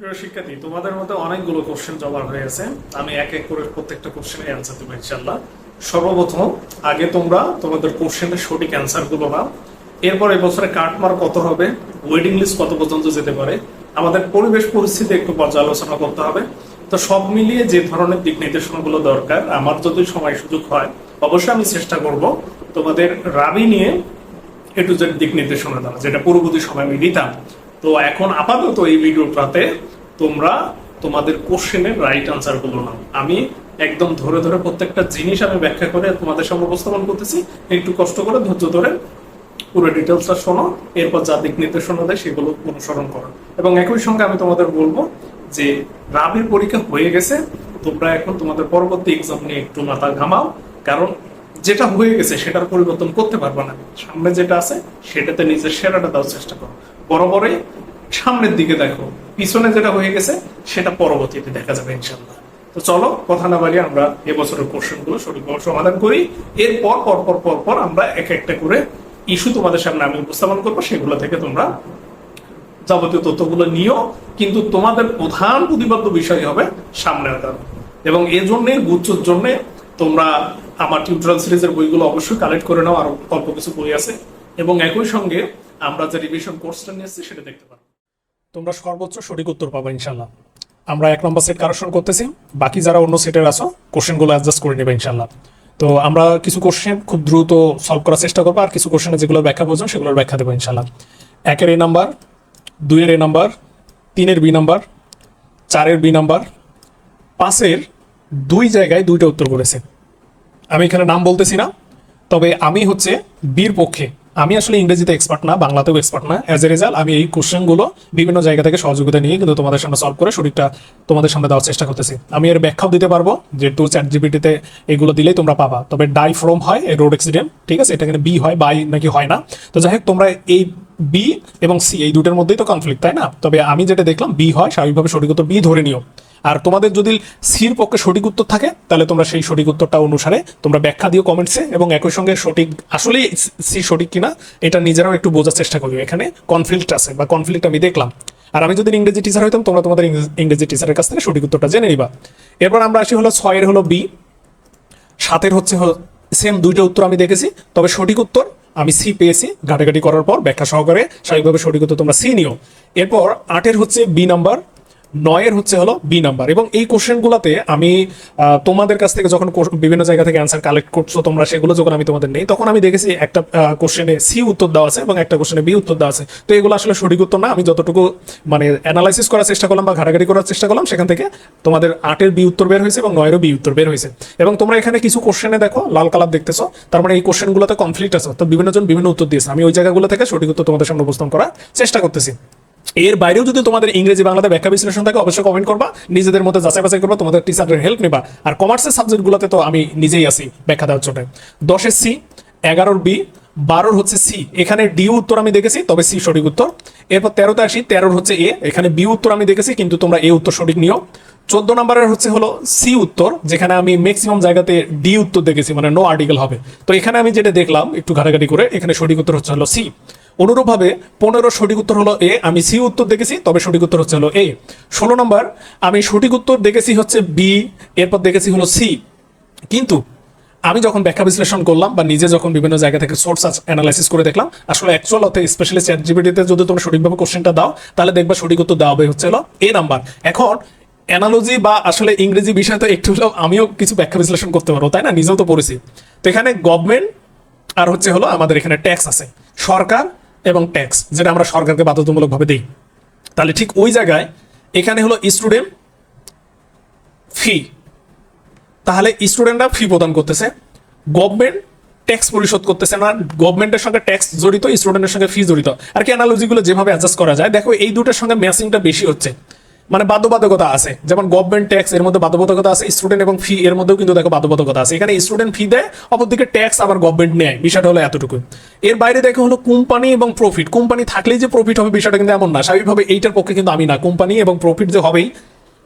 প্রিয় শিক্ষার্থী, তোমাদের মধ্যে অনেকগুলো কোশ্চেন জমা হয়ে গেছে। আমি এক এক করে প্রত্যেকটা অ্যান্সার দেবো ইনশাল্লাহ সর্বপ্রথম, আগে তোমরা তোমাদের কোশ্চেনের সঠিক নাও। এরপর এই বছরে কাটমার কত হবে? লিস্ট কত পর্যন্ত যেতে পারে? আমাদের পরিবেশ পরিস্থিতি একটু পর্যালোচনা করতে হবে। তো সব মিলিয়ে যে ধরনের দিক নির্দেশনাগুলো দরকার, আমার যদি সময় সুযোগ হয়, অবশ্যই আমি চেষ্টা করব তোমাদের রাবি নিয়ে এ টু জেড দিক নির্দেশনা দেওয়া যেটা পূর্ববর্তী সময় আমি দিতাম। তো এখন আপাতত এই ভিডিওটাতে তোমরা তোমাদের কোশ্চেনের রাইট আনসারগুলো নাও। আমি একদম ধরে ধরে প্রত্যেকটা জিনিস আমি ব্যাখ্যা করে তোমাদের সামনে উপস্থাপন করতেছি। একটু কষ্ট করে ধৈর্য ধরে পুরো ডিটেলসটা শোনো, এরপর যা দিক নির্দেশনা দেয় সেগুলো অনুসরণ করো। এবং একই সঙ্গে আমি তোমাদের বলব যে রাবির পরীক্ষা হয়ে গেছে, তোমরা এখন তোমাদের পরবর্তী এক্সাম নিয়ে একটু মাথা ঘামাও, কারণ যেটা হয়ে গেছে সেটার পরিবর্তন করতে পারবে না। সামনে যেটা আছে সেটাতে নিজের সেরাটা দেওয়ার চেষ্টা করো। বরাবরই সামনের দিকে দেখো, পিছনে যেটা হয়ে গেছে, সেটা পরবর্তীতে দেখা যাবে ইনশাল্লাহ তো চলো, কথা না বাড়িয়ে আমরা এবছরের কোশ্চেনগুলো সঠিকভাবে সমাধান করি। এরপর পর পর পর পর আমরা এক একটা করে ইস্যু তোমাদের সামনে আমি উপস্থাপন করব, সেগুলো থেকে তোমরা যাবতীয় তথ্যগুলো নিও। কিন্তু তোমাদের প্রধান প্রতিপাদ্য বিষয় হবে সামনের কারণ। এবং এই জন্যে গুচ্ছর জন্যে তোমরা আমার টিউটোরিয়াল সিরিজের বইগুলো অবশ্যই কালেক্ট করে নাও, আরও অল্প কিছু বই আছে। এবং একই সঙ্গে আমরা যে রিভিশন কোর্সটা নিয়েছি, সেটা দেখতে পারো তোমরা সর্বোচ্চ সঠিক উত্তর পাবে ইনশাল্লাহ আমরা এক নম্বর সেট কারেকশন করতেছি। বাকি যারা অন্য সেটের আছো কোশ্চেনগুলো অ্যাডজাস্ট করে নেবে ইনশাল্লাহ তো আমরা কিছু কোশ্চেন খুব দ্রুত সলভ করার চেষ্টা করব, আর কিছু কোশ্চেনে যেগুলো ব্যাখ্যা প্রয়োজন, সেগুলোর ব্যাখ্যা দেবো ইনশাল্লাহ একের এ নাম্বার দুইয়ের এ নাম্বার তিনের বি নাম্বার চারের বি নাম্বার পাঁচের দুই জায়গায় দুইটা উত্তর করেছে। আমি এখানে নাম বলতেছি না, তবে আমি হচ্ছে বীর পক্ষে আমি আসলে ইংরেজিতে এক্সপার্ট না, বাংলাতেও এক্সপার্ট না। অ্যাজ এ রেজাল্ট আমি এই কোশ্চেনগুলো বিভিন্ন জায়গা থেকে সহযোগিতা নিয়ে কিন্তু তোমাদের সামনে সলভ করে সঠিকটা তোমাদের সামনে দেওয়ার চেষ্টা করতেছি। আমি এর ব্যাখ্যাও দিতে পারব যে টু চ্যাট জিপিটিতে এগুলো দিলেই তোমরা পাবা। তবে ডাই ফ্রম হয় রোড অ্যাক্সিডেন্ট ঠিক আছে? এটা এখানে বি হয় বাই নাকি হয় না। তো যাই হোক, তোমরা এই বি এবং সি এই দুটোর মধ্যেই তো কনফ্লিক্ট তাই না? তবে আমি যেটা দেখলাম বি হয়, স্বাভাবিকভাবে উত্তর বি ধরে নিও। আর তোমাদের যদি সির পক্ষে সঠিক উত্তর থাকে, তাহলে তোমরা সেই সঠিক উত্তরটা অনুসারে তোমরা ব্যাখ্যা দিও কমেন্টসে এবং একই সঙ্গে সঠিক আসলে সি সঠিক কিনা, এটা নিজেরাও একটু বোঝার চেষ্টা করবে এখানে কনফ্লিক্ট আছে বা কনফ্লিক্ট আমি দেখলাম। আর আমি যদি ইংরেজি টিচার হইতাম, তোমরা তোমাদের ইংরেজি- টিচারের কাছ থেকে সঠিক উত্তরটা জেনে নিবা। এরপর আমরা আসি হলো ছয়ের হলো বি। সাতের হচ্ছে সেম দুইটা উত্তর আমি দেখেছি, তবে সঠিক উত্তর আমি সি পেয়েছি ঘাটাঘাটি করার পর, ব্যাখ্যা সহকারে, স্বাভাবিকভাবে সঠিক উত্তর তোমরা সি নিও। এরপর আটের হচ্ছে বি নাম্বার। নয়ের হচ্ছে হলো বি নাম্বার এবং এই কোশ্চেনগুলোতে আমি তোমাদের কাছ থেকে যখন বিভিন্ন জায়গা থেকে অ্যান্সার কালেক্ট করছ তোমরা, সেগুলো যখন আমি তোমাদের নেই, তখন আমি দেখেছি একটা কোশ্চেনে সি উত্তর দেওয়া আছে এবং একটা কোশ্চেনে বি উত্তর দেওয়া আছে। তো এগুলো আসলে সঠিক উত্তর না, আমি যতটুকু মানে অ্যানালাইসিস করার চেষ্টা করলাম বা ঘাটাঘাটি করার চেষ্টা করলাম, সেখান থেকে তোমাদের আটের বি উত্তর বের হয়েছে এবং নয়েরও বি উত্তর বের হয়েছে। এবং তোমরা এখানে কিছু কোশ্চেনে দেখো, লাল কালার দেখতেছো, তার মানে এই কোশ্চেনগুলোতে কনফ্লিক্ট আছে। তো বিভিন্ন জন বিভিন্ন উত্তর দিয়েছে। আমি ওই জায়গাগুলো থেকে সঠিক উত্তর তোমাদের সামনে উপস্থাপন করার চেষ্টা করতেছি। এর বাইরেও যদি তোমাদের ইংরেজি, বাংলাতে ব্যাখ্যা বিশ্লেষণ থাকে, অবশ্যই কমেন্ট করবা। নিজেদের মধ্যে যাচাই বাছাই করবা, তোমাদের টিচারের হেল্প নেবা। আর কমার্সের সাবজেক্টগুলোতে তো আমি নিজেই আছি ব্যাখ্যা দেওয়ার জন্য। দশের সি এগারোর বি বারোর হচ্ছে সি এখানে ডি উত্তর আমি দেখেছি, তবে সি সঠিক উত্তর। এরপর তেরোতে আসি, তেরোর হচ্ছে এ এখানে বি উত্তর আমি দেখেছি, কিন্তু তোমরা এ উত্তর সঠিক নিও। চোদ্দ নম্বরের হচ্ছে হলো সি উত্তর, যেখানে আমি ম্যাক্সিমাম জায়গাতে ডি উত্তর দেখেছি মানে নো আর্টিকেল হবে। তো এখানে আমি যেটা দেখলাম, একটু ঘাটাঘাটি করে, এখানে সঠিক উত্তর হচ্ছে হলো সি অনুরূপভাবে পনেরো সঠিক উত্তর হলো এ, আমি সি উত্তর দেখেছি, তবে সঠিক উত্তর হচ্ছে হলো এ। ষোলো নম্বর, আমি সঠিক উত্তর দেখেছি হচ্ছে বি, এরপর দেখেছি হলো সি। কিন্তু আমি যখন ব্যাখ্যা বিশ্লেষণ করলাম বা নিজে যখন বিভিন্ন জায়গা থেকে সোর্স অ্যানালাইসিস করে দেখলাম, আসলে অ্যাকচুয়াল অর্থে স্পেশালি চ্যাট জিবিটিতে যদি তুমি সঠিকভাবে কোশ্চেনটা দাও, তাহলে দেখবা সঠিক উত্তর দেওয়া হবে হচ্ছে হলো এ নাম্বার। এখন অ্যানালজি বা আসলে ইংরেজি বিষয় তো একটু হলেও আমিও কিছু ব্যাখ্যা বিশ্লেষণ করতে পারব, তাই না? নিজেও তো পড়েছি। তো এখানে গভর্নমেন্ট আর হচ্ছে হলো আমাদের এখানে ট্যাক্স আছে। সরকার এবং ট্যাক্স যেটা আমরা সরকারকে বাধ্যতামূলকভাবে দিই। তাহলে ঠিক ওই জায়গায় এখানে হলো স্টুডেন্ট ফি তাহলে স্টুডেন্টরা ফি প্রদান করতেছে। গভর্নমেন্ট ট্যাক্স পরিশোধ করতেছে না গভর্নমেন্টের সঙ্গে ট্যাক্স জড়িত স্টুডেন্টের সঙ্গে ফি জড়িত। আর কি অ্যানালজিগুলো যেভাবে অ্যাডজাস্ট করা যায়, দেখো এই দুটোর সঙ্গে ম্যাচিংটা বেশি হচ্ছে। মানে বাধ্যবাধকতা আছে। যেমন গভর্নমেন্ট ট্যাক্স এর মধ্যে বাধ্যবাধকতা আছে স্টুডেন্ট এবং ফি এর মধ্যেও কিন্তু দেখো বাধ্যবাধকতা আছে। এখানে স্টুডেন্ট ফি দেয়, অপরদিকে ট্যাক্স আবার গভর্নমেন্ট নেয়, বিষয়টা হলো এতটুকু। এর বাইরে দেখো হলো কোম্পানি এবং প্রফিট কোম্পানি থাকলেই যে প্রফিট হবে বিষয়টা কিন্তু এমন না। স্বাভাবিকভাবে এইটার পক্ষে কিন্তু আমি না। কোম্পানি এবং প্রফিট যে হবেই,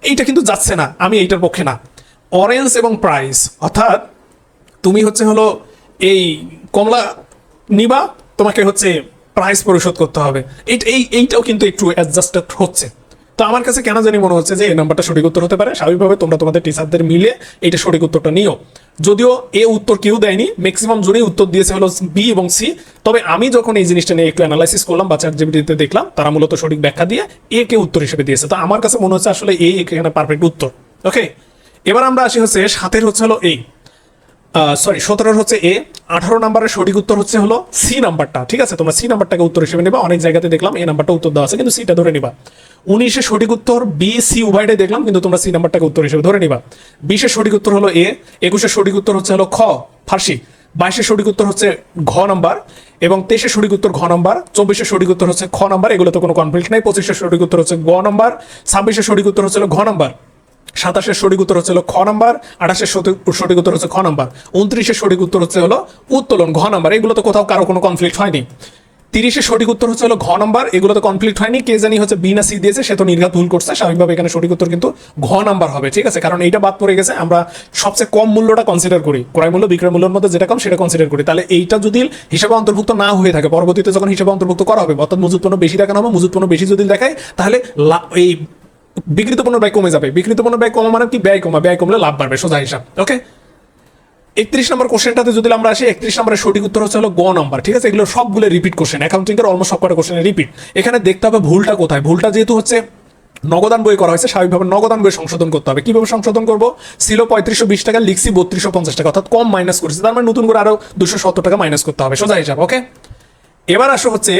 এইটা কিন্তু যাচ্ছে না। আমি এইটার পক্ষে না। অরেঞ্জ এবং প্রাইস অর্থাৎ তুমি হচ্ছে হলো এই কমলা নিবা, তোমাকে হচ্ছে প্রাইস পরিশোধ করতে হবে। এই এইটাও কিন্তু একটু অ্যাডজাস্টেড হচ্ছে। তো আমার কাছে কেন জানি মনে হচ্ছে যে এই নাম্বারটা সঠিক উত্তর হতে পারে। স্বাভাবিকভাবে তোমরা তোমাদের টিচারদের মিলে এইটা সঠিক উত্তরটা নিও। যদিও এ উত্তর কেউ দেয়নি ম্যাক্সিমাম জনই উত্তর দিয়েছে হলো বি এবং সি। তবে আমি যখন এই জিনিসটা নিয়ে একটু অ্যানালাইসিস করলাম বা চ্যাট জিবিটিতে দেখলাম, তারা মূলত সঠিক ব্যাখ্যা দিয়ে এ কে উত্তর হিসেবে দিয়েছে। তো আমার কাছে মনে হচ্ছে আসলে এই এখানে পারফেক্ট উত্তর। ওকে এবার আমরা আসি হচ্ছে সাতের হচ্ছে হলো এই। সরি সতেরোর হচ্ছে এ, আঠারো নাম্বারের সঠিক উত্তর হচ্ছে হলো সি নাম্বারটা, ঠিক আছে? তোমরা সি নাম্বারটাকে উত্তর হিসেবে নেবা, অনেক জায়গাতে দেখলাম এই নাম্বারটা উত্তর দেওয়া আছে, কিন্তু সিটা ধরে নিবা। উনিশে সঠিক উত্তর, বি, সি উভয়টাই দেখলাম, কিন্তু তোমরা সি নাম্বারটাকে উত্তর হিসেবে ধরে নিবা। বিশের সঠিক উত্তর হলো এ একুশের সঠিক উত্তর হচ্ছে হলো খ ফার্সি বাইশের সঠিক উত্তর হচ্ছে ঘ নাম্বার, এবং তেইশের সঠিক উত্তর ঘ নাম্বার চব্বিশের সঠিক উত্তর হচ্ছে খ নাম্বার, এগুলোতে কোনো কনফ্লিক্ট নাই। পঁচিশের সঠিক উত্তর হচ্ছে গ নাম্বার ছাব্বিশের সঠিক উত্তর হচ্ছে ঘ নাম্বার। সাতাশের সঠিক উত্তর হচ্ছে হলো খ নাম্বার, আঠাশের সঠিক উত্তর হচ্ছে খ নাম্বার, উনত্রিশের সঠিক উত্তর হচ্ছে হলো উত্তোলন, ঘ নাম্বার, এগুলো তো কোথাও কারও কোনো কনফ্লিক্ট হয়নি। তিরিশের সঠিক উত্তর হচ্ছে হলো ঘ নাম্বার, এগুলো তো কমপ্লিট হয়নি, কে জানি হচ্ছে বি না সি দিয়েছে, সে তো নির্ঘাত ভুল করছে, স্বাভাবিকভাবে এখানে সঠিক উত্তর কিন্তু ঘ নাম্বার হবে, ঠিক আছে? কারণ এইটা বাদ পড়ে গেছে, আমরা সবচেয়ে কম মূল্যটা কনসিডার করি, ক্রয় মূল্য, বিক্রয় মূল্যের মধ্যে যেটা কম সেটা কনসিডার করি। তাহলে এইটা যদি হিসাবে অন্তর্ভুক্ত না হয়ে থাকে, পরবর্তীতে যখন হিসাবে অন্তর্ভুক্ত করা হবে, অর্থাৎ মজুত পণ্য বেশি দেখানো হবে মজুত পণ্য বেশি যদি দেখায়, তাহলে এই বিকৃত পণ্য ব্যয় কমে যাবে। বিকৃত পণ্য ব্যয় কমা মানে কি? ব্যয় কমা, ব্যয় কমলে লাভ বাড়বে, সোজা হিসাব ওকে একত্রিশ নম্বর কোশ্চেনটাতে যদি আমরা আসি, একত্রিশ নম্বরের সঠিক উত্তর হচ্ছে হলো গ নাম্বার, ঠিক আছে? এগুলো সবগুলো রিপিট কোশ্চেন অ্যাকাউন্টিং এর অলমোস্ট সবকটা কোশ্চেনে রিপিট এখানে দেখতে হবে ভুলটা কোথায়? ভুলটা যেহেতু হচ্ছে নগদান বই করা হয়েছে, স্বাভাবিকভাবে নগদান বই সংশোধন করতে হবে। কীভাবে সংশোধন করব? ছিল পঁয়ত্রিশশো বিশ টাকা, লিখছি বত্রিশশো পঞ্চাশ টাকা, অর্থাৎ কম মাইনাস করেছি। তার মানে নতুন করে আরও দুশো সত্তর টাকা মাইনাস করতে হবে, সোজা হিসাব ওকে এবার আসো হচ্ছে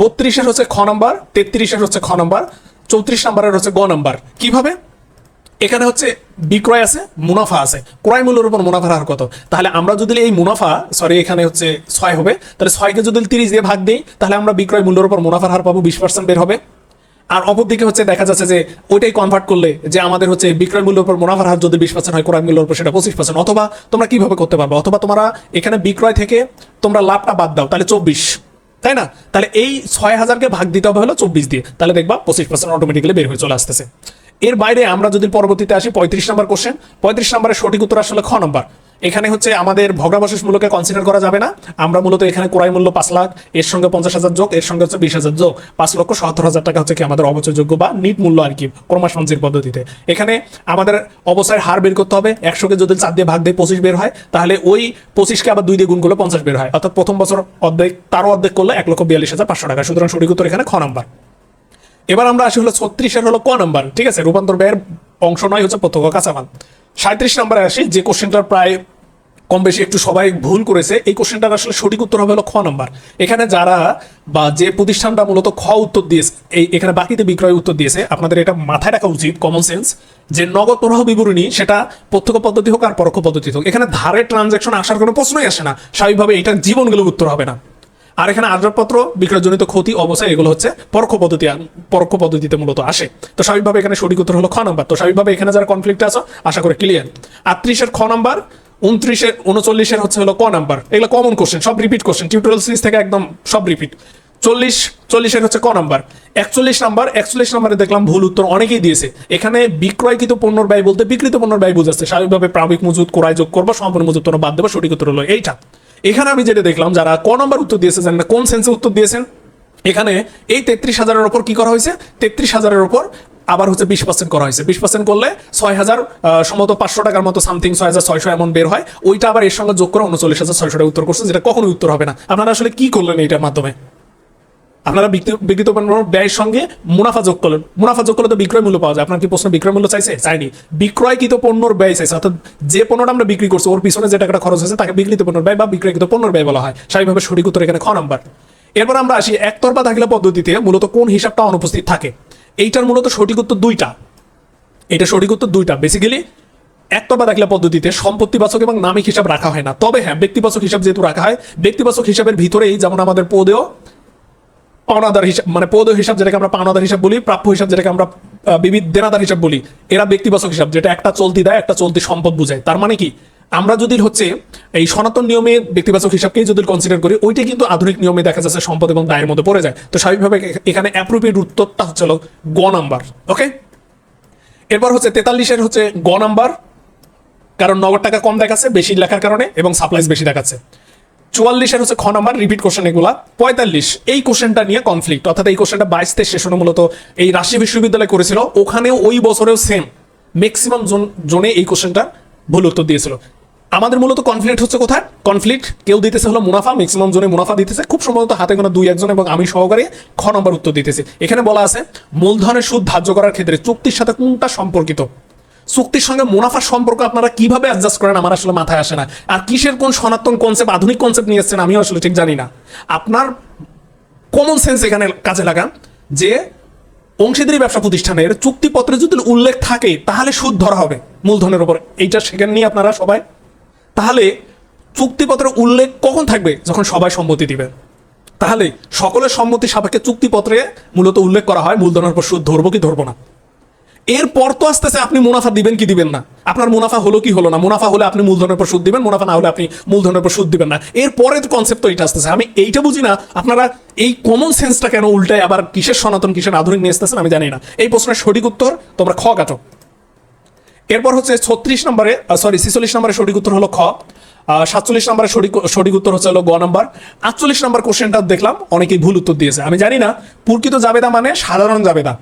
বত্রিশের হচ্ছে খ নাম্বার, তেত্রিশের হচ্ছে খ নাম্বার চৌত্রিশ নাম্বারের হচ্ছে গ নাম্বার। কীভাবে? এখানে হচ্ছে বিক্রয় আছে, মুনাফা আছে। ক্রয় মূল্যের উপর মুনাফার হার কত? তাহলে আমরা যদি এই মুনাফা সরি এখানে হচ্ছে ছয় হবে, তাহলে ছয়কে যদি তিরিশ দিয়ে ভাগ দিই, তাহলে আমরা বিক্রয় মূল্যের উপর মুনাফার হার পাবো বিশ পার্সেন্ট বের হবে। আর অপরদিকে হচ্ছে দেখা যাচ্ছে যে ওইটাই কনভার্ট করলে যে আমাদের হচ্ছে বিক্রয় মূল্যের উপর মুনাফার হার যদি বিশ পার্সেন্ট হয়, ক্রয় মূল্যের উপর সেটা পঁচিশ পার্সেন্ট অথবা তোমরা কীভাবে করতে পারবে? অথবা তোমরা এখানে বিক্রয় থেকে তোমরা লাভটা বাদ দাও, তাহলে চব্বিশ। তাই না? তাহলে এই ছয় হাজারকে ভাগ দিতে হবে হলো চব্বিশ দিয়ে। তাহলে দেখবা পঁচিশ পার্সেন্ট অটোমেটিক্যালি বের হয়ে চলে আসতেছে। এর বাইরে আমরা যদি পরবর্তীতে আসি, পঁয়ত্রিশ নম্বর কোশ্চেন পঁয়ত্রিশ নম্বরের সঠিক উত্তর আসলে খ নম্বর এখানে হচ্ছে আমাদের ভগ্নাবশেষ মূল্যকে কনসিডার করা যাবে না। আমরা মূলত এখানে ক্রয় মূল্য পাঁচ লাখ, এর সঙ্গে পঞ্চাশ হাজার যোগ, এর সঙ্গে হচ্ছে বিশ হাজার যোগ। পাঁচ লক্ষ সত্তর হাজার টাকা হচ্ছে কি আমাদের অবচয়যোগ্য বা নিট মূল্য আর কি ক্রমাসঞ্চির পদ্ধতিতে। এখানে আমাদের অবস্থায় হার বের করতে হবে একশোকে যদি চার দিয়ে ভাগ দিয়ে পঁচিশ বের হয়, তাহলে ওই পঁচিশকে আবার দুই দিয়ে গুণ করলে পঞ্চাশ বের হয়। অর্থাৎ প্রথম বছর অর্ধেক, তারও অর্ধেক করলে এক লক্ষ বিয়াল্লিশ হাজার পাঁচশো টাকা। সুতরাং সঠিক উত্তর এখানে খ নাম্বার। এবার আমরা আসি হলো ছত্রিশের হলো ক নাম্বার, ঠিক আছে? রূপান্তর ব্যয়ের অংশ নয়, হচ্ছে প্রত্যক্ষ কাঁচামাল। সাঁত্রিশ নাম্বারে আসি, যে কোশ্চেনটার প্রায় কম বেশি একটু সবাই ভুল করেছে, এই কোশ্চেনটার আসলে সঠিক উত্তর হবে হলো খ নাম্বার। এখানে যারা বা যে প্রতিষ্ঠানটা মূলত খ উত্তর দিয়েছে, এই এখানে বাকিতে বিক্রয় উত্তর দিয়েছে, আপনাদের এটা মাথায় রাখা উচিত কমন সেন্স যে নগদ প্রবাহ বিবরণী সেটা প্রত্যক্ষ পদ্ধতি হোক আর পরোক্ষ পদ্ধতি হোক। এখানে ধারের ট্রানজাকশন আসার কোনো প্রশ্নই আসে না, স্বাভাবিকভাবে এটা জীবন গেলে উত্তর হবে না। আর এখানে আসবাবপত্র, বিক্রয়জনিত ক্ষতি অবস্থায় এগুলো হচ্ছে পরোক্ষ পদ্ধতি, পরোক্ষ পদ্ধতিতে মূলত আসে। তো স্বাভাবিকভাবে এখানে সঠিক উত্তর হলো খ নাম্বার। তো স্বাভাবিকভাবে এখানে যারা কনফ্লিক্ট আছে, আশা করে ক্লিয়ার আটত্রিশের খ নাম্বার উনত্রিশের উনচল্লিশের হচ্ছে হলো ক নাম্বার। এগুলো কমন কোশ্চেন সব রিপিট কোশ্চেন টিউটোরিয়াল সিরিজ থেকে একদম সব রিপিট চল্লিশ, চল্লিশের হচ্ছে ক নাম্বার। একচল্লিশ নাম্বার, একচল্লিশ নাম্বারে দেখলাম ভুল উত্তর অনেকেই দিয়েছে। এখানে বিক্রয়কৃত পণ্যর ব্যয় বলতে বিক্রিত পণ্যর ব্যয় বোঝাচ্ছে। স্বাভাবিকভাবে প্রাবিক মজুদ ক্রয় যোগ করব, সম্পূর্ণ মজুদ পণ্য বাদ দেবো, সঠিক উত্তর হলো এইটা। এখানে আমি যেটা দেখলাম, যারা ক নম্বর উত্তর দিয়েছে, জানেন না, কোন সেন্সে উত্তর দিয়েছেন? এখানে এই তেত্রিশ হাজারের ওপর কি করা হয়েছে? তেত্রিশ হাজারের ওপর আবার হচ্ছে বিশ পার্সেন্ট করা হয়েছে। বিশ পার্সেন্ট করলে ছয় হাজার সম্ভবত পাঁচশো টাকার মতো সামথিং ছয় হাজার ছয়শো এমন বের হয়। ওইটা আবার এর সঙ্গে যোগ করে উনচল্লিশ হাজার ছয়শো টাকা উত্তর করছে যেটা কখনোই উত্তর হবে না। আপনারা আসলে কি করলেন এইটার মাধ্যমে? আপনারা বিক্রি- বিক্রিত ব্যয়ের সঙ্গে মুনাফা যোগ করলেন। মুনাফা যোগ করলে তো বিক্রয় মূল্য পাওয়া যায়। আপনার কি প্রশ্ন বিক্রয় মূল্য চাইছে? চাইনি। বিক্রয়কৃত পণ্যর ব্যয় চাইছে। অর্থাৎ যে পণ্যটা আমরা বিক্রি করছি, ওর পিছনে যে টাকাটা খরচ হয়েছে, তাকে বিক্রিত পণ্যের ব্যয় বা বিক্রয়কৃত পণ্যের ব্যয় বলা হয়। স্বাভাবিকভাবে সঠিক উত্তর এখানে খ নাম্বার। এরপর আমরা আসি একতরফা দাখিলা পদ্ধতিতে মূলত কোন হিসাবটা অনুপস্থিত থাকে। এইটার মূলত সঠিক উত্তর দুইটা। এটা সঠিক উত্তর দুইটা। বেসিক্যালি একতরফা দাখিলা পদ্ধতিতে সম্পত্তিবাচক এবং নামিক হিসাব রাখা হয় না। তবে হ্যাঁ ব্যক্তিবাচক হিসাব যেহেতু রাখা হয় ব্যক্তিবাচক হিসাবের ভিতরেই যেমন আমাদের পদেও পাওনাদার হিসাব মানে পদ হিসাব যেটাকে আমরা পাওনাদার হিসাব বলি, প্রাপ্য হিসাব যেটাকে আমরা বিবিধ দেনাদার হিসাব বলি, এরা ব্যক্তিবাচক হিসাব, যেটা একটা চলতি দেয়, একটা চলতি সম্পদ বুঝায়। তার মানে কি? আমরা যদি হচ্ছে এই সনাতন নিয়মে ব্যক্তিবাচক হিসাবকেই যদি কনসিডার করি ওইটা কিন্তু আধুনিক নিয়মে দেখা যাচ্ছে সম্পদ এবং দায়ের মধ্যে পড়ে যায়। তো স্বাভাবিকভাবে এখানে অ্যাপ্রোপ্রিয়েট উত্তরটা হচ্ছে হলো গ নাম্বার ওকে এরপর হচ্ছে তেতাল্লিশের হচ্ছে গ নাম্বার, কারণ নগদ টাকা কম দেখাচ্ছে, বেশি লেখার কারণে এবং সাপ্লাইজ বেশি দেখাচ্ছে। চুয়াল্লিশের হচ্ছে খ নাম্বার রিপিট কোশ্চেন এগুলা। পঁয়তাল্লিশ, এই কোশ্চেনটা নিয়ে কনফ্লিক্ট অর্থাৎ এই কোশ্চেনটা বাইশ তেইশ সেশনে মূলত, এই রাজশাহী বিশ্ববিদ্যালয় করেছিল, ওখানেও ওই বছরেও সেম ম্যাক্সিমাম জোনে এই কোশ্চেনটা ভুল উত্তর দিয়েছিল। আমাদের মূলত কনফ্লিক্ট হচ্ছে কোথায়? কনফ্লিক্ট কেউ দিতেছে হলো মুনাফা ম্যাক্সিমাম জোনে মুনাফা দিতেছে। খুব সম্ভবত হাতে গোনা দুই একজন এবং আমি সহকারে খ নম্বর উত্তর দিতেছি। এখানে বলা আছে, মূলধনের সুদ ধার্য করার ক্ষেত্রে চুক্তির সাথে কোনটা সম্পর্কিত? চুক্তির সঙ্গে মুনাফার সম্পর্ক আপনারা কীভাবে অ্যাডজাস্ট করেন আমার আসলে মাথায় আসে না। আর কিসের কোন সনাতন কনসেপ্ট আধুনিক কনসেপ্ট নিয়ে এসেছেন আমিও আসলে ঠিক জানি না। আপনার কমন সেন্স এখানে কাজে লাগান যে অংশীদারি ব্যবসা প্রতিষ্ঠানের চুক্তিপত্রে যদি উল্লেখ থাকে, তাহলে সুদ ধরা হবে মূলধনের উপর। এইটা সেখানে নিয়ে আপনারা সবাই? তাহলে চুক্তিপত্রের উল্লেখ কখন থাকবে যখন সবাই সম্মতি দিবে? তাহলে সকলের সম্মতি সাপেক্ষে চুক্তিপত্রে মূলত উল্লেখ করা হয়, মূলধনের উপর সুদ ধরবো কি ধরবো না। এরপর তো আসতেছে আপনি মুনাফা দিবেন কি দিবেন না। আপনার মুনাফা হলো কি হলো না? মুনাফা হলে আপনি মূলধনের উপর সুদ দিবেন, মুনাফা না হলে আপনি মূলধনের উপর সুদ দিবেন না। এরপরে কনসেপ্ট তো এটা আসতেছে। আমি এইটা বুঝি না, আপনারা এই কমন সেন্সটা কেন উল্টায় আবার কিসের সনাতন, কিসের আধুনিক নিয়ে আসতেছেন আমি জানি না। এই প্রশ্নের সঠিক উত্তর তোমরা খ কাটো এরপর হচ্ছে ছত্রিশ নম্বরে সরি ছিচল্লিশ নম্বরে সঠিক উত্তর হলো খ সাতচল্লিশ নম্বরে সঠিক সঠিক উত্তর হচ্ছে হলো গ নাম্বার। আটচল্লিশ নম্বর কোশ্চেনটা দেখলাম, অনেকেই ভুল উত্তর দিয়েছে। আমি জানি না, প্রকৃত জাবেদা মানে সাধারণ জাবেদা।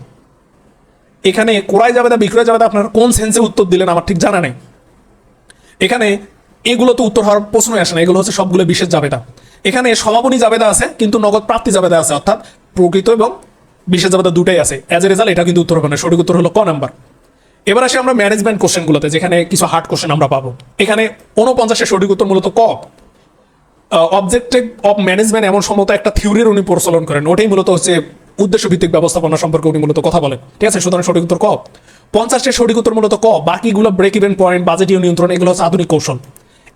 এখানে কোরাই জাবেদা, বিক্রয় জাবেদা, আপনারা কোন সেন্সে উত্তর দিলেন আমার ঠিক জানা নেই। এখানে এগুলো তো উত্তর হওয়ার প্রশ্নই আসে না, এগুলো হচ্ছে সবগুলো বিশেষ জাবেদা। এখানে সমাপনী জাবেদা আছে, কিন্তু নগদ প্রাপ্তি জাবেদা আছে, অর্থাৎ প্রকৃত এবং বিশেষ জাবেদা দুটাই আছে। অ্যাজ এ রেজাল্ট এটা কিন্তু উত্তর হবে না, সঠিক উত্তর হলো ক নাম্বার। এবার আসি আমরা ম্যানেজমেন্ট কোশ্চেনগুলোতে যেখানে কিছু হার্ড কোশ্চেন আমরা পাবো। এখানে উনপঞ্চাশের সঠিক উত্তর মূলত ক। অবজেক্টিভ অফ ম্যানেজমেন্ট এমন সম্ভবত একটা থিওরির উনি প্রচলন করেন। ওটাই মূলত হচ্ছে উদ্দেশ্য ভিত্তিক ব্যবস্থাপনা সম্পর্কে উনি মূলত কথা বলেন। ঠিক আছে? সুতরাং সঠিক উত্তর ক। পঞ্চাশের সঠিক উত্তর মূলত ক। বাকিগুলো ব্রেক ইভেন পয়েন্ট বাজেটীয় নিয়ন্ত্রণ, এগুলো হচ্ছে আধুনিক কৌশল।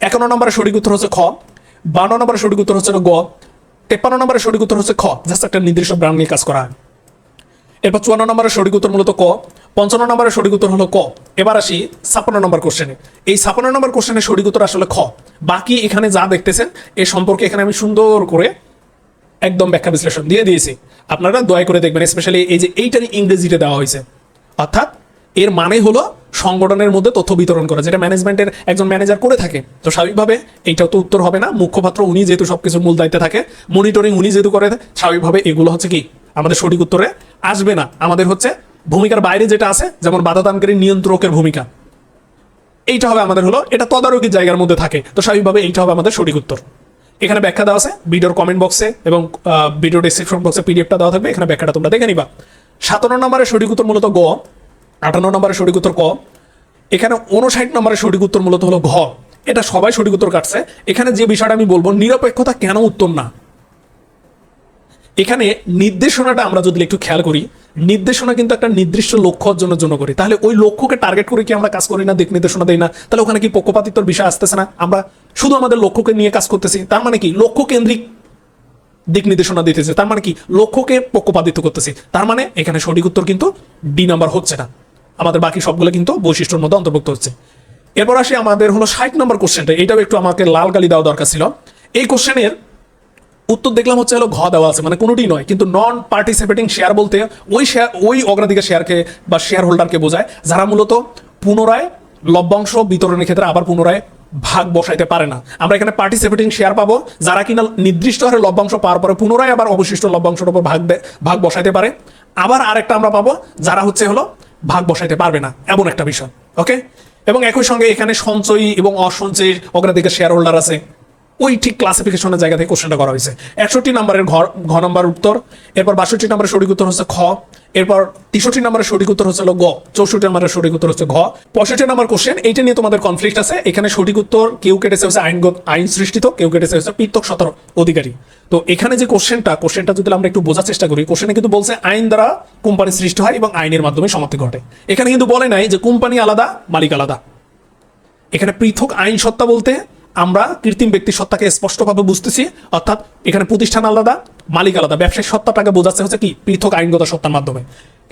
একান্ন নম্বরের সঠিক উত্তর হচ্ছে খ। বান্ন নম্বরের সঠিক উত্তর হচ্ছে গ। তেপ্পান্ন নম্বরের সঠিক উত্তর হচ্ছে খ। জাস্ট একটা নির্দিষ্ট ব্র্যান্ড নিয়ে কাজ করা। হয় এরপর চুয়ান্ন নম্বরের সঠিক উত্তর মূলত ক, পঞ্চান্ন নম্বরের সঠিক উত্তর হলো ক। এবার আসি ছাপ্পান্ন নম্বর কোশ্চেনে এই ছাপ্পান্ন নম্বর কোশ্চেনের সঠিক উত্তর আসলে খ। বাকি এখানে যা দেখতেছেন, এ সম্পর্কে এখানে আমি সুন্দর করে একদম ব্যাখ্যা বিশ্লেষণ দিয়ে দিয়েছি। আপনারা দয়া করে দেখবেন স্পেশালি এই যে এইটারই ইংরেজিতে দেওয়া হয়েছে। অর্থাৎ এর মানে হলো সংগঠনের মধ্যে তথ্য বিতরণ করা, যেটা ম্যানেজমেন্টের একজন ম্যানেজার করে থাকে। তো স্বাভাবিকভাবে এইটাও তো উত্তর হবে না। মুখপাত্র উনি যেহেতু সবকিছুর মূল দায়িত্বে থাকে মনিটরিং উনি যেহেতু করে, স্বাভাবিকভাবে এগুলো হচ্ছে কি? আমাদের সঠিক উত্তরে আসবে না। আমাদের হচ্ছে ভূমিকার বাইরে যেটা আছে, যেমন বাধাদানকারী নিয়ন্ত্রকের ভূমিকা। এইটা হবে আমাদের হলো, এটা তদারকি জায়গার মধ্যে থাকে। তো স্বাভাবিকভাবে এইটা হবে আমাদের সঠিক উত্তর। এখানে ব্যাখ্যা দেওয়া আছে, ভিডিওর কমেন্ট বক্সে এবং ভিডিও ডিসক্রিপশন বক্সে পিডিএফটা দেওয়া থাকবে, এখানে ব্যাখ্যাটা তোমরা দেখে নিবা। সাতান্ন নম্বরের সঠিক উত্তর মূলত গ, আটান্ন নম্বরের সঠিক উত্তর ক, এখানে উনষাট নম্বরের সঠিক উত্তর মূলত হলো ঘ। এটা সবাই সঠিক উত্তর কাটছে। এখানে যে বিষয়টা আমি বলব, নিরপেক্ষতা কেন উত্তর না? এখানে নির্দেশনাটা আমরা যদি একটু খেয়াল করি, নির্দেশনা কিন্তু একটা নির্দিষ্ট লক্ষ্য অর্জনের জন্য করি। তাহলে ওই লক্ষ্যকে টার্গেট করে কি আমরা কাজ করি না, দিক নির্দেশনা দেই না? তাহলে ওখানে কি পক্ষপাতিত্বর বিষয় আসতেছে না? আমরা শুধু আমাদের লক্ষ্যকে নিয়ে কাজ করতেছি। তার মানে কি? লক্ষ্য কেন্দ্রিক দিক নির্দেশনা দিতেছে। তার মানে কি? লক্ষ্যকে পক্ষপাতিত্ব করতেছি। তার মানে এখানে সঠিক উত্তর কিন্তু ডি নাম্বার হচ্ছে না। আমাদের বাকি সবগুলো কিন্তু বৈশিষ্ট্যের মধ্যে অন্তর্ভুক্ত হচ্ছে। এরপর আসি আমাদের হলো ষাট নম্বর কোশ্চেনটা এটাও একটু আমাকে লাল গালি দেওয়া দরকার ছিল। এই কোশ্চেনের উত্তর দেখলাম হচ্ছে হলো ঘ দেওয়া আছে মানে কোনোটি নয়, কিন্তু নন পার্টিসিপেটিং শেয়ার বলতে ওই শেয়ার ওই অগ্রাধিকার শেয়ারকে বা শেয়ার হোল্ডারকে বোঝায়, যারা মূলত পুনরায় লভ্যাংশ বিতরণের ক্ষেত্রে আবার পুনরায় ভাগ বসাইতে পারে না। আমরা এখানে পার্টিসিপেটিং শেয়ার পাবো, যারা কিনা নির্দিষ্ট হারে লভ্যাংশ পাওয়ার পরে পুনরায় আবার অবশিষ্ট লভ্যাংশের উপর ভাগ ভাগ বসাইতে পারে। আবার আরেকটা আমরা পাবো, যারা হচ্ছে হলো ভাগ বসাইতে পারবে না, এমন একটা বিষয় ওকে এবং একই সঙ্গে এখানে সঞ্চয়ী এবং অসঞ্চয়ী অগ্রাধিকার শেয়ার হোল্ডার আছে। ওই ঠিক ক্লাসিফিকেশনের জায়গা থেকে কোশ্চেনটা করা হয়েছে। একষট্টি নম্বরের ঘর ঘ নম্বর উত্তর, এরপর বাষট্টি নম্বরের সঠিক উত্তর হচ্ছে খ, এরপর তেষট্টি নম্বরের সঠিক উত্তর হচ্ছে গ, চৌষট্টি নম্বরের সঠিক উত্তর হচ্ছে ঘ। পঁয়ষট্টি নম্বর কোশ্চেন এইটা নিয়ে তোমাদের কনফ্লিক্ট আছে। এখানে সঠিক উত্তর কেউ কেটেছে হচ্ছে আইন আইন সৃষ্টিত, কেউ কেটেছে হচ্ছে পৃথক সতর অধিকারী। তো এখানে যে কোশ্চেনটা কোশ্চেনটা যদি আমরা একটু বোঝার চেষ্টা করি কোশ্চেনে কিন্তু বলছে আইন দ্বারা কোম্পানি সৃষ্টি হয় এবং আইনের মাধ্যমে সমাপ্তি ঘটে। এখানে কিন্তু বলে নাই যে কোম্পানি আলাদা, মালিক আলাদা। এখানে পৃথক আইন সত্তা বলতে আমরা কৃত্রিম ব্যক্তির সত্তাকে স্পষ্টভাবে বুঝতেছি, অর্থাৎ এখানে প্রতিষ্ঠান আলাদা, মালিক আলাদা। ব্যবসায়িক সত্তাটাকে বোঝাচ্ছে হচ্ছে কি? পৃথক আইনগত সত্তার মাধ্যমে।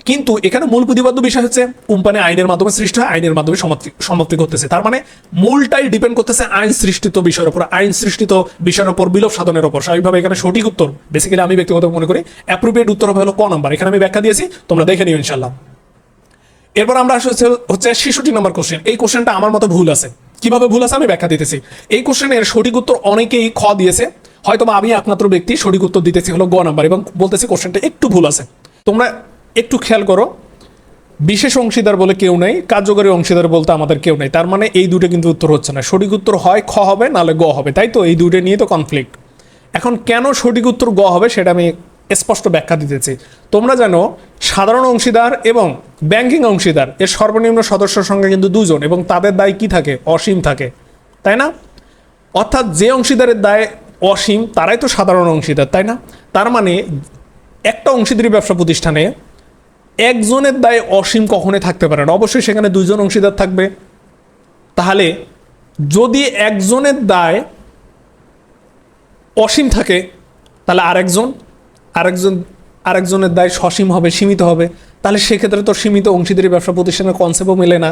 কিন্তু এখানে মূল প্রতিবাদ্য বিষয় হচ্ছে, কোম্পানি আইনের মাধ্যমে সৃষ্টি হয়, আইনের মাধ্যমে সমাপ্তি করতেছে। তার মানে মূলটাই ডিপেন্ড করতেছে আইন সৃষ্টিত বিষয়ের উপর, আইন সৃষ্টিত বিষয়ের উপর, বিলোপ সাধনের উপর। স্বাভাবিকভাবে এখানে সঠিক উত্তর বেসিক্যালি আমি ব্যক্তিগত মনে করি অ্যাপ্রোপ্রিয়েট উত্তর হবে হলো ক নাম্বার। এখানে আমি ব্যাখ্যা দিয়েছি, তোমরা দেখে নিও ইনশাল্লাহ এরপর আমরা আসলে হচ্ছে শিশুটি নাম্বার কোশ্চেন এই কোশ্চেনটা আমার মতো ভুল আছে। কীভাবে ভুল আছে আমি ব্যাখ্যা দিতেছি। এই কোশ্চেনের সঠিক উত্তর অনেকেই খ দিয়েছে। হয়তো আমি একমাত্র ব্যক্তি, সঠিক উত্তর দিতেছি হলো গ নাম্বার এবং বলতেছি কোশ্চেনটা একটু ভুল আছে। তোমরা একটু খেয়াল করো, বিশেষ অংশীদার বলে কেউ নেই, কার্যকরী অংশীদার বলতে আমাদের কেউ নেই। তার মানে এই দুটো কিন্তু উত্তর হচ্ছে না। সঠিক উত্তর হয় খ হবে, নাহলে গ হবে। তাই তো? এই দুটো নিয়ে তো কনফ্লিক্ট এখন কেন সঠিক উত্তর গ হবে সেটা আমি স্পষ্ট ব্যাখ্যা দিতেছি। তোমরা জানো, সাধারণ অংশীদার এবং ব্যাংকিং অংশীদার, এর সর্বনিম্ন সদস্য সংখ্যা কিন্তু দুজন এবং তাদের দায় কি থাকে? অসীম থাকে। তাই না? অর্থাৎ যে অংশীদারের দায় অসীম, তারাই তো সাধারণ অংশীদার, তাই না? তার মানে একটা অংশীদারি ব্যবসা প্রতিষ্ঠানে একজনের দায় অসীম কখনোই থাকতে পারে না। অবশ্যই সেখানে দুইজন অংশীদার থাকবে। তাহলে যদি একজনের দায় অসীম থাকে, তাহলে আরেকজন আরেকজন আরেকজনের দায় সসীম হবে, সীমিত হবে। তাহলে সেক্ষেত্রে তো সীমিত অংশীদারি ব্যবসা প্রতিষ্ঠানের কনসেপ্টও মেলে না।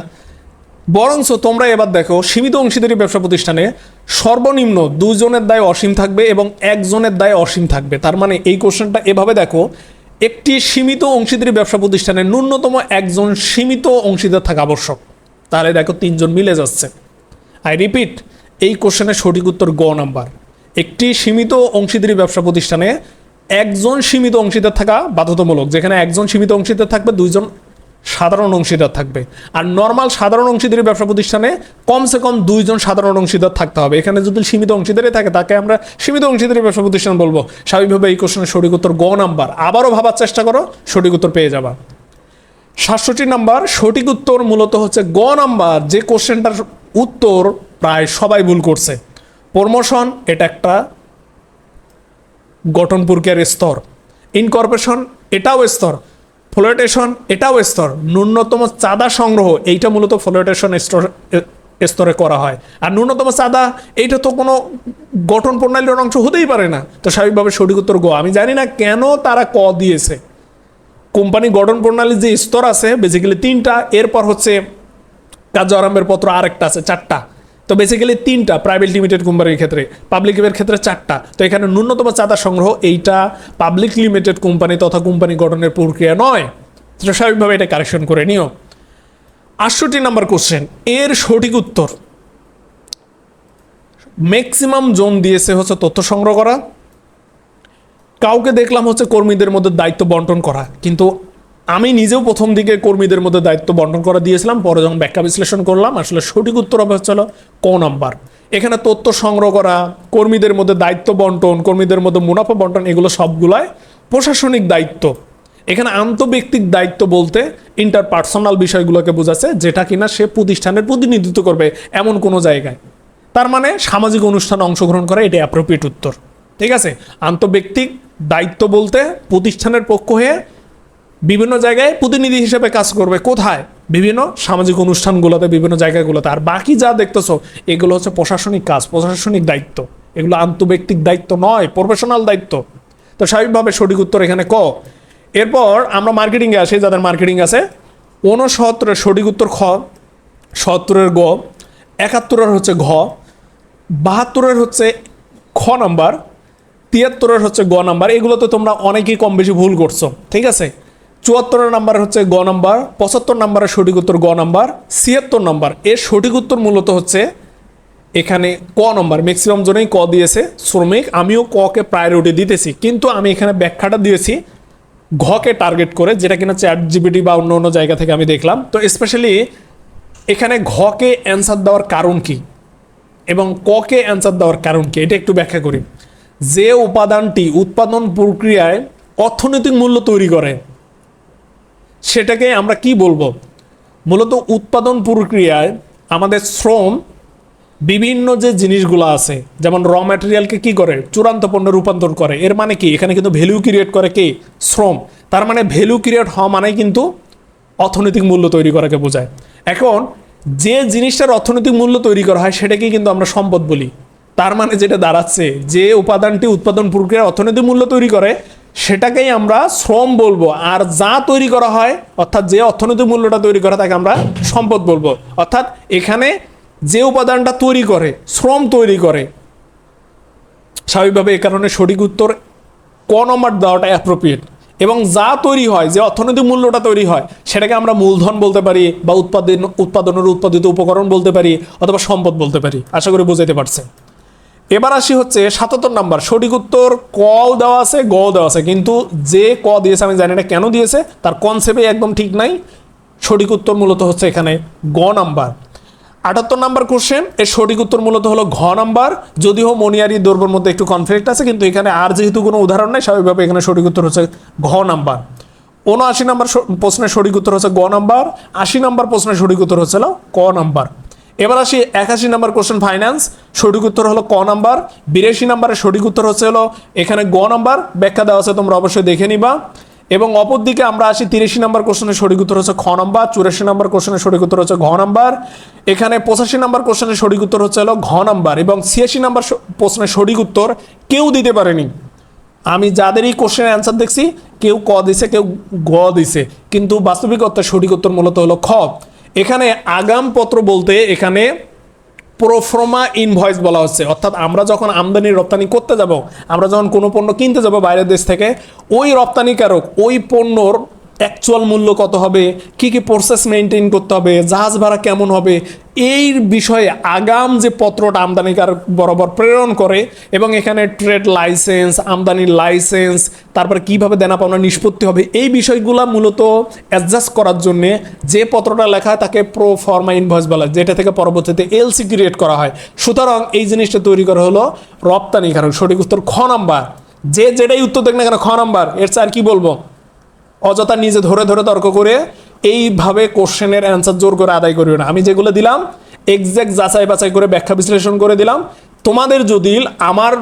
বরঞ্চ তোমরা এবার দেখো, সীমিত অংশীদারি ব্যবসা প্রতিষ্ঠানে সর্বনিম্ন দুজনের দায় অসীম থাকবে এবং একজনের দায় অসীম থাকবে। তার মানে এই কোশ্চেনটা এভাবে দেখো, একটি সীমিত অংশীদারি ব্যবসা প্রতিষ্ঠানে ন্যূনতম একজন সীমিত অংশীদার থাকা আবশ্যক। তাহলে দেখো তিনজন মিলে যাচ্ছে। আই রিপিট এই কোশ্চেনের সঠিক উত্তর গ নাম্বার। একটি সীমিত অংশীদারি ব্যবসা প্রতিষ্ঠানে একজন সীমিত অংশীদার থাকা বাধ্যতামূলক, যেখানে একজন সীমিত অংশীদার থাকবে, দুইজন সাধারণ অংশীদার থাকবে। আর নর্মাল সাধারণ অংশীদারি ব্যবসা প্রতিষ্ঠানে কমসে কম দুইজন সাধারণ অংশীদার থাকতে হবে। এখানে যদি সীমিত অংশীদারই থাকে, তাকে আমরা সীমিত অংশীদারি ব্যবসা প্রতিষ্ঠান বলব। স্বাভাবিকভাবে এই কোশ্চেনের সঠিক উত্তর গ নাম্বার। আবারও ভাবার চেষ্টা করো, সঠিক উত্তর পেয়ে যাবা। সাতষট্টি নাম্বার, সঠিক উত্তর মূলত হচ্ছে গ নাম্বার। যে কোশ্চেনটার উত্তর প্রায় সবাই ভুল করছে। প্রমোশন, এটা একটা গঠন প্রক্রিয়ার স্তর। ইনকর্পোরেশন, এটাও স্তর। ফ্লোটেশন এটাও স্তর। ন্যূনতম চাঁদা সংগ্রহ, এইটা মূলত ফ্লোটেশন স্তর স্তরে করা হয়। আর ন্যূনতম চাঁদা, এইটা তো কোনো গঠন প্রণালীর অংশ হতেই পারে না। তো স্বাভাবিকভাবে সঠিক উত্তর গ আমি জানি না কেন তারা ক দিয়েছে। কোম্পানি গঠন প্রণালীর যে স্তর আছে বেসিক্যালি তিনটা। এরপর হচ্ছে কার্য আরম্ভের পত্র আরেকটা আছে, চারটা। তো বেসিক্যালি তিনটা প্রাইভেট লিমিটেড কোম্পানির ক্ষেত্রে পাবলিক পাবলিকের ক্ষেত্রে চারটা। তো এখানে ন্যূনতম চাঁদা সংগ্রহ, এইটা পাবলিক লিমিটেড কোম্পানি তথা কোম্পানি গঠনের প্রক্রিয়া নয়। তো স্বাভাবিকভাবে এটা কারেকশন করে নিও। আটষট্টি নাম্বার কোশ্চেন এর সঠিক উত্তর। ম্যাক্সিমাম জোন দিয়েছে হচ্ছে তথ্য সংগ্রহ করা। কাউকে দেখলাম হচ্ছে কর্মীদের মধ্যে দায়িত্ব বন্টন করা, কিন্তু আমি নিজেও প্রথম দিকে কর্মীদের মধ্যে দায়িত্ব বন্টন করা দিয়েছিলাম, পরে যখন ব্যাখ্যা বিশ্লেষণ করলাম, আসলে সঠিক উত্তর হবে হচ্ছে হলো ক নাম্বার। এখানে তথ্য সংগ্রহ করা, কর্মীদের মধ্যে দায়িত্ব বন্টন কর্মীদের মধ্যে মুনাফা বন্টন এগুলো সবগুলাই প্রশাসনিক দায়িত্ব। এখানে আন্তব্যক্তিক দায়িত্ব বলতে ইন্টারপার্সোনাল বিষয়গুলোকে বোঝাচ্ছে, যেটা কিনা সে প্রতিষ্ঠানের প্রতিনিধিত্ব করবে এমন কোনো জায়গায়। তার মানে সামাজিক অনুষ্ঠানে অংশগ্রহণ করা এটি অ্যাপ্রোপ্রিয়েট উত্তর। ঠিক আছে? আন্তঃব্যক্তিক দায়িত্ব বলতে প্রতিষ্ঠানের পক্ষ হয়ে বিভিন্ন জায়গায় প্রতিনিধি হিসেবে কাজ করবে। কোথায়? বিভিন্ন সামাজিক অনুষ্ঠানগুলোতে, বিভিন্ন জায়গাগুলোতে। আর বাকি যা দেখতেছো, এগুলো হচ্ছে প্রশাসনিক কাজ, প্রশাসনিক দায়িত্ব। এগুলো আন্তব্যক্তিক দায়িত্ব নয় প্রফেশনাল দায়িত্ব। তো স্বাভাবিকভাবে সঠিক উত্তর এখানে ক? এরপর আমরা মার্কেটিংয়ে আসি, যাদের মার্কেটিং আছে। ঊনসত্তরের সঠিক উত্তর খ, সত্তরের গ, একাত্তরের হচ্ছে ঘ, বাহাত্তরের হচ্ছে খ নাম্বার, তিয়াত্তরের হচ্ছে গ নাম্বার। এগুলোতে তোমরা অনেকেই কম বেশি ভুল করছ, ঠিক আছে? চুয়াত্তরের নাম্বার হচ্ছে গ নাম্বার, পঁচাত্তর নাম্বারের সঠিক উত্তর গ নাম্বার, ছিয়াত্তর নাম্বার। এর সঠিক উত্তর মূলত হচ্ছে এখানে ক নম্বর। ম্যাক্সিমাম জনেই ক দিয়েছে শ্রমিক, আমিও ককে প্রায়োরিটি দিতেছি। কিন্তু আমি এখানে ব্যাখ্যাটা দিয়েছি ঘকে টার্গেট করে, যেটা কিনা চ্যাট জিবিটি বা অন্য অন্য জায়গা থেকে আমি দেখলাম। তো স্পেশালি এখানে ঘকে অ্যান্সার দেওয়ার কারণ কি এবং ককে অ্যান্সার দেওয়ার কারণ কি, এটা একটু ব্যাখ্যা করি। যে উপাদানটি উৎপাদন প্রক্রিয়ায় অর্থনৈতিক মূল্য তৈরি করে সেটাকে আমরা কি বলব? মূলত উৎপাদন প্রক্রিয়ায় আমাদের শ্রম বিভিন্ন যে জিনিসগুলো আছে, যেমন র ম্যাটেরিয়ালকে কি করে? চূড়ান্ত পণ্য রূপান্তর করে। এর মানে কি? এখানে কিন্তু ভ্যালু ক্রিয়েট করে কে? শ্রম। তার মানে ভ্যালু ক্রিয়েট হওয়া মানেই কিন্তু অর্থনৈতিক মূল্য তৈরি করাকে বোঝায়। এখন, যে জিনিসটার অর্থনৈতিক মূল্য তৈরি করা হয়, সেটাকেই কিন্তু আমরা সম্পদ বলি। তার মানে যেটা দাঁড়াচ্ছে, যে উপাদানটি উৎপাদন প্রক্রিয়ার অর্থনৈতিক মূল্য তৈরি করে সেটাকেই আমরা শ্রম বলব। আর যা তৈরি করা হয়, অর্থাৎ যে অর্থনৈতিক মূল্যটা তৈরি করা, তাকে আমরা সম্পদ বলব। অর্থাৎ এখানে যে উপাদানটা তৈরি করে, শ্রম তৈরি করে, স্বাভাবিকভাবে এ কারণে সঠিক উত্তর ক নম্বর দেওয়াটা অ্যাপ্রোপ্রিয়েট এবং যা তৈরি হয়, যে অর্থনৈতিক মূল্যটা তৈরি হয়, সেটাকে আমরা মূলধন বলতে পারি, বা উৎপাদন, উৎপাদনের উৎপাদিত উপকরণ বলতে পারি, অথবা সম্পদ বলতে পারি। আশা করি বুঝাইতে পারছে এবার আসি হচ্ছে সাতাত্তর নাম্বার। সঠিক উত্তর ক দেওয়া আছে, গ দেওয়া আছে। কিন্তু যে ক দিয়েছে আমি জানি না কেন দিয়েছে, তার কনসেপ্টে একদম ঠিক নাই। সঠিক উত্তর মূলত হচ্ছে এখানে গ নাম্বার। আটাত্তর নাম্বার কোশ্চেন এর সঠিক উত্তর মূলত হলো ঘ নাম্বার। যদিও মনিয়ারি দর্বর মধ্যে একটু কনফ্লিক্ট আছে, কিন্তু এখানে আর যেহেতু কোনো উদাহরণ নেই, স্বাভাবিকভাবে এখানে সঠিক উত্তর হচ্ছে ঘ নাম্বার। উনআশি নাম্বার প্রশ্নের সঠিক উত্তর হচ্ছে গ নাম্বার। আশি নাম্বার প্রশ্নের সঠিক উত্তর হচ্ছে হলো ক নাম্বার। এবার আসি একাশি নাম্বার কোশ্চেন ফাইন্যান্স সঠিক উত্তর হলো ক নাম্বার। বিরাশি নাম্বারের সঠিক উত্তর হচ্ছে হলো এখানে গ নাম্বার। ব্যাখ্যা দেওয়া আছে, তোমরা অবশ্যই দেখে নিবা। এবং অপর দিকে আমরা আসি তিরাশি নাম্বার কোশ্চেনের সঠিক উত্তর হচ্ছে খ নাম্বার। চুরাশি নাম্বার কোশ্চেনের সঠিক উত্তর হচ্ছে ঘ নাম্বার। এখানে পঁচাশি নাম্বার কোশ্চেনের সঠিক উত্তর হচ্ছে হলো ঘ নাম্বার এবং ছিয়াশি নাম্বার প্রশ্নের সঠিক উত্তর কেউ দিতে পারেনি। আমি যাদেরই কোশ্চেনের অ্যান্সার দেখছি, কেউ ক দিছে, কেউ গ দিছে। কিন্তু বাস্তবিক অর্থে সঠিক উত্তর মূলত হলো খ। এখানে আগাম পত্র বলতে এখানে প্রোফ্রমা ইনভয়েস বলা হচ্ছে। অর্থাৎ আমরা যখন আমদানি রপ্তানি করতে যাব, আমরা যখন কোনো পণ্য কিনতে যাব বাইরের দেশ থেকে, ওই রপ্তানিকারক ওই পণ্যর অ্যাকচুয়াল মূল্য কত হবে? কি কি প্রসেস মেনটেন করতে হবে? জাহাজ ভাড়া কেমন হবে? এই বিষয়ে আগাম যে পত্রটা আমদানিকারক বরাবর প্রেরণ করে এবং এখানে ট্রেড লাইসেন্স আমদানির লাইসেন্স তারপর কীভাবে দেনা পাওনা নিষ্পত্তি হবে এই বিষয়গুলো মূলত অ্যাডজাস্ট করার জন্য যে পত্রটা লেখা হয় তাকে প্রো ফর্মা ইনভয়েস বলা হয়, যেটা থেকে পরবর্তীতে এলসি ক্রিয়েট করা হয়। সুতরাং এই জিনিসটা তৈরি করা হলো রপ্তানিকারক। সঠিক উত্তর খ নাম্বার। যে যেটাই উত্তর দেখ না কেন খ নাম্বার। এর চেয়ে আর কি বলব? অযথা নিজে ধরে ধরে তর্ক করে এইভাবে কোশ্চেনের অ্যান্সার জোর করে আদায় করিও না। আমি যেগুলো দিলাম এক্সাক্ট যাচাই বাছাই করে ব্যাখ্যা বিশ্লেষণ করে দিলাম। তোমাদের যদি আমার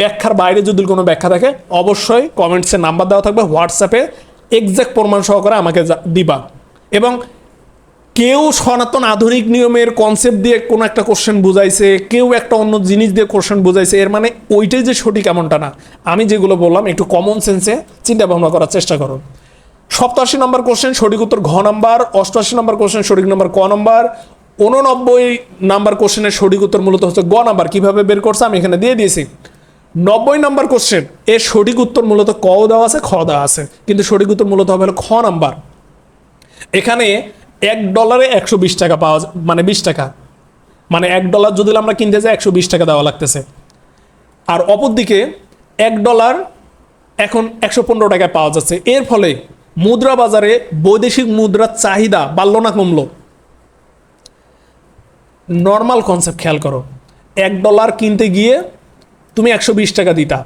ব্যাখ্যার বাইরে যদি কোনো ব্যাখ্যা থাকে, অবশ্যই কমেন্টসে নাম্বার দেওয়া থাকবে হোয়াটসঅ্যাপে এক্স্যাক্ট প্রমাণ সহকারে আমাকে দিবা। এবং কেউ সনাতন আধুনিক নিয়মের কনসেপ্ট দিয়ে কোনো একটা কোশ্চেন বুঝাইছে, কেউ একটা অন্য জিনিস দিয়ে কোশ্চেন বুঝাইছে, এর মানে ওইটাই যে সঠিক এমনটা না। আমি যেগুলো বললাম, একটু কমন সেন্সে চিন্তা ভাবনা করার চেষ্টা করো। সপ্তাশি নম্বর কোশ্চেন, সঠিক উত্তর ঘ নাম্বার, অষ্টআশি নম্বর কোশ্চেন, সঠিক নম্বর ক নাম্বার উননব্বই নাম্বার কোশ্চেনের সঠিক উত্তর মূলত হচ্ছে গ নাম্বার। কীভাবে বের করছে আমি এখানে দিয়ে দিয়েছি। নব্বই নাম্বার কোশ্চেন, এর সঠিক উত্তর মূলত ক দেওয়া আছে, খ দেওয়া আছে। কিন্তু সঠিক উত্তর মূলত হবে খ নাম্বার। এখানে এক ডলারে একশো বিশ টাকা পাওয়া মানে বিশ টাকা। মানে এক ডলার যদি আমরা কিনতে যাই, একশো বিশ টাকা দেওয়া লাগতেছে। আর অপরদিকে এক ডলার এখন একশো পনেরো টাকায় পাওয়া যাচ্ছে। এর ফলে মুদ্রা বাজারে বৈদেশিক মুদ্রার চাহিদা বাড়লো না কমলো? নর্মাল কনসেপ্ট খেয়াল করো। এক ডলার কিনতে গিয়ে তুমি একশো বিশ টাকা দিতা।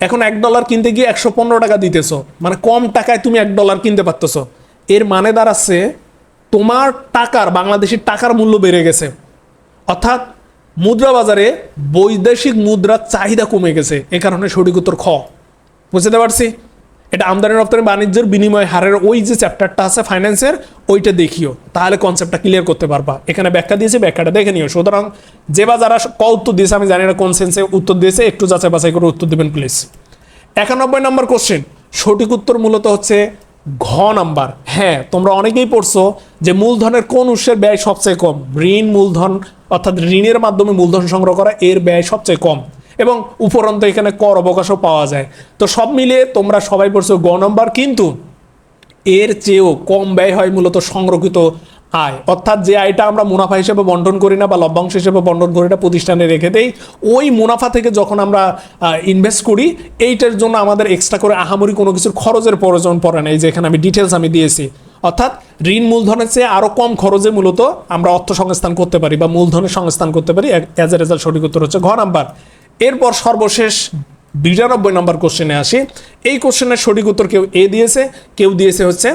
এখন এক ডলার কিনতে গিয়ে একশো পনেরো টাকা দিতেছো। মানে কম টাকায় তুমি এক ডলার কিনতে পারতেছো। এর মানে দাঁড়াচ্ছে তোমার টাকার, বাংলাদেশের টাকার মূল্য বেড়ে গেছে। অর্থাৎ মুদ্রা বাজারে বৈদেশিক মুদ্রার চাহিদা কমে গেছে। এ কারণে সঠিক উত্তর খ। বুঝতে পারছি? এটা আমদানি রপ্তানি বাণিজ্যের বিনিময় হারের ওই যে চ্যাপ্টারটা আছে ফাইন্যান্সের ওইটা দেখিও। তাহলে কনসেপ্টটা ক্লিয়ার করতে পারবা। এখানে ব্যাখ্যা দিয়েছে, ব্যাখ্যাটা দেখে নিও। সুতরাং যে বা যারা ক উত্তর দিয়েছে, আমি জানি না কোন সেন্সে উত্তর দিয়েছে, একটু যাচাই বাছাই করে উত্তর দেবেন প্লিজ একানব্বই নম্বর কোশ্চেন সঠিক উত্তর মূলত হচ্ছে ঘ নাম্বার। হ্যাঁ তোমরা অনেকেই পড়ছো যে মূলধনের কোন উৎসের ব্যয় সবচেয়ে কম? ঋণ, মূলধন, অর্থাৎ ঋণের মাধ্যমে মূলধন সংগ্রহ করা, এর ব্যয় সবচেয়ে কম। এবং উপরন্ত এখানে কর অবকাশও পাওয়া যায়। তো সব মিলিয়ে তোমরা সবাই পড়ছো গ নম্বর, কিন্তু এর চেয়েও কম ব্যয় হয় মূলত সংরক্ষিত আয়। অর্থাৎ যে আয়টা আমরা মুনাফা হিসেবে বন্টন করি না বা লভ্যাংশ হিসেবে বন্টন করি না, প্রতিষ্ঠানে রেখে দেই, ওই মুনাফা থেকে যখন আমরা ইনভেস্ট করি, এইটার জন্য আমাদের এক্সট্রা করে আহামরি কোনো কিছুর খরচের প্রয়োজন পড়ে না। এই যে এখানে আমি ডিটেলস আমি দিয়েছি। অর্থাৎ ঋণ মূলধনের চেয়ে আরও কম খরচে মূলত আমরা অর্থ সংস্থান করতে পারি বা মূলধনের সংস্থান করতে পারি অ্যাজ এ রেজাল্ট সঠিক উত্তর হচ্ছে ঘ নাম্বার। এরপর সর্বশেষ বিরানব্বই নম্বর কোশ্চেনে আসি। এই কোশ্চেনের সঠিক উত্তর কেউ এ দিয়েছে, কেউ দিয়েছে হচ্ছে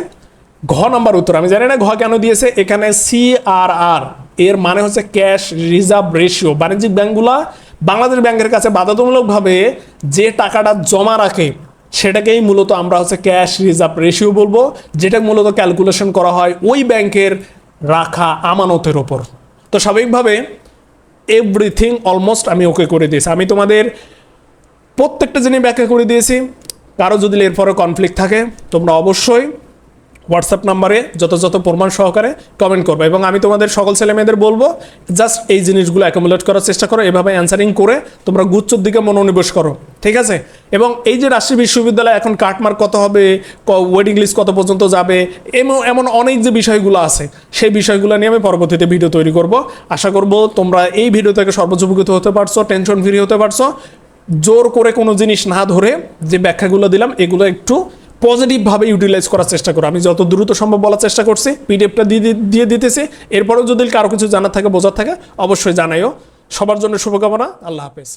ঘ নম্বর উত্তর। আমি জানি না ঘ কেন দিয়েছে, এখানে সিআরআর এর মানে হচ্ছে ক্যাশ রিজার্ভ রেশিও। বাণিজ্যিক ব্যাংকগুলা বাংলাদেশ ব্যাংকের কাছে বাধ্যতামূলকভাবে যে টাকাটা জমা রাখে, সেটাকেই মূলত আমরা হচ্ছে ক্যাশ রিজার্ভ রেশিও বলব যেটা মূলত ক্যালকুলেশন করা হয় ওই ব্যাংকের রাখা আমানতের ওপর। তো স্বাভাবিকভাবে এভরিথিং অলমোস্ট আমি ওকে করে দিয়েছি। আমি তোমাদের প্রত্যেকটা জিনিস ব্যাখ্যা করে দিয়েছি। কারও যদি এরপরে কনফ্লিক্ট থাকে, তোমরা অবশ্যই হোয়াটসঅ্যাপ নাম্বারে যথাযথ প্রমাণ সহকারে কমেন্ট করবে। এবং আমি তোমাদের সকল ছেলে মেয়েদের বলব জাস্ট এই জিনিসগুলো অ্যাকোমোলেট করার চেষ্টা করো, এভাবে অ্যান্সারিং করে তোমরা গুচ্ছর দিকে মনোনিবেশ করো, ঠিক আছে? এবং এই যে রাজশাহী বিশ্ববিদ্যালয় এখন কাটমার্ক কত হবে ওয়েটিং লিস্ট কত পর্যন্ত যাবে, এমন এমন অনেক যে বিষয়গুলো আছে, সেই বিষয়গুলো নিয়ে আমি পরবর্তীতে ভিডিও তৈরি করব। আশা করব তোমরা এই ভিডিও থেকে সর্বোচ্চ হতে পারছ টেনশন ফ্রি হতে পারছ। জোর করে কোনো জিনিস না ধরে যে ব্যাখ্যাগুলো দিলাম, এগুলো একটু পজিটিভভাবে ইউটিলাইজ করার চেষ্টা করো। আমি যত দ্রুত সম্ভব বলার চেষ্টা করছি পিডিএফটা দিয়ে দিয়ে দিতেছে। এরপরেও যদি কারও কিছু জানার থাকে, বোঝার থাকে, অবশ্যই জানাইও। সবার জন্য শুভকামনা। আল্লাহ হাফেজ।